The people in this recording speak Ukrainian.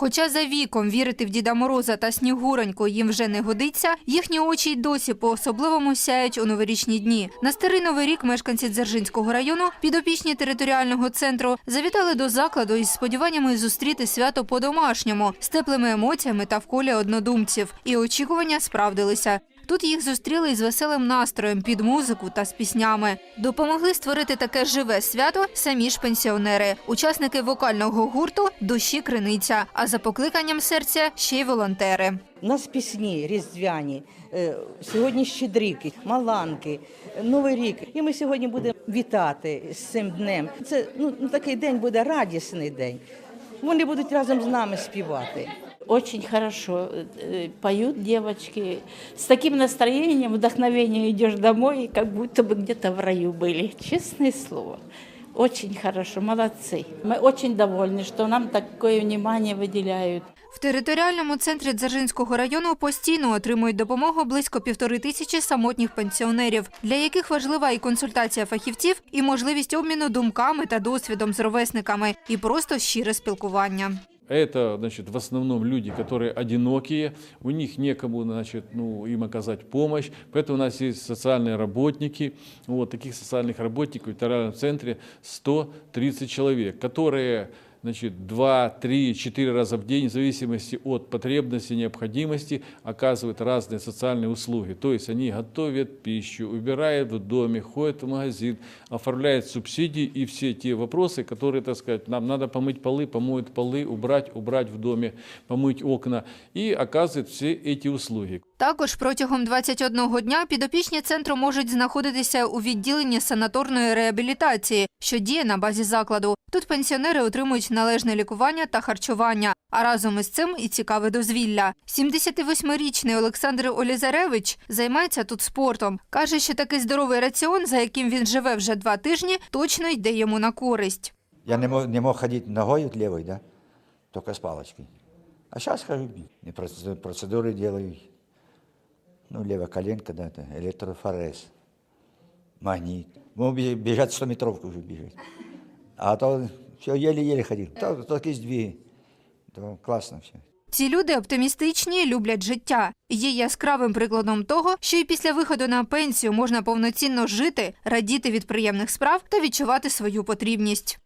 Хоча за віком вірити в Діда Мороза та Снігуроньку їм вже не годиться, їхні очі й досі по-особливому сяють у новорічні дні. На старий новий рік мешканці Дзержинського району, підопічні територіального центру, завітали до закладу із сподіваннями зустріти свято по-домашньому, з теплими емоціями та в колі однодумців. І очікування справдилися. Тут їх зустріли із веселим настроєм під музику та з піснями. Допомогли створити таке живе свято самі ж пенсіонери, учасники вокального гурту Душі Криниця. А за покликанням серця ще й волонтери. У нас пісні різдвяні, е, сьогодні щедрівки, маланки, Новий рік. І ми сьогодні будемо вітати з цим днем. Це ну, такий день буде радісний день. Вони будуть разом з нами співати Очень хорошо э, поют девочки. С таким настроением, вдохновением идешь домой, как будто бы где-то в раю были. Честное слово. Очень хорошо, молодцы. Мы очень довольны, что нам такое внимание выделяют. В територіальному центрі Дзержинського району постійно отримують допомогу близько півтори тисячі самотніх пенсіонерів, для яких важлива і консультація фахівців, і можливість обміну думками та досвідом з ровесниками, і просто щире спілкування. Это, значит, в основном люди, которые одинокие, у них некому, значит, ну, им оказать помощь, поэтому у нас есть социальные работники, вот, таких социальных работников в ветеранном центре 130 человек, которые, значит, 2, 3, 4 раза в день, в зависимости от потребности, необходимости, оказывают разные социальные услуги. То есть они готовят пищу, убирают в доме, ходят в магазин, оформляют субсидии и все те вопросы, которые, так сказать, нам надо помыть полы, помоют полы, убрать, убрать в доме, помыть окна и оказывают все эти услуги. Також протягом 21 дня підопічні центру можуть знаходитися у відділенні санаторної реабілітації, що діє на базі закладу. Тут пенсіонери отримують належне лікування та харчування, а разом із цим і цікаве дозвілля. 78-річний Олександр Олізаревич займається тут спортом. Каже, що такий здоровий раціон, за яким він живе вже два тижні, точно йде йому на користь. Я не мог, не мог ходить ногой левой, да, только с палочкой. А сейчас хожу, и проц- процедуры делаю. Ну, левая коленка, да, это электрофорез, магнит. Могу бе- бежать 100 метровку уже бежать. А то все еле-еле ходил. Так, только сдвиги. То классно все. Ці люди оптимістичні, люблять життя. Є яскравим прикладом того, що і після виходу на пенсію можна повноцінно жити, радіти від приємних справ та відчувати свою потрібність.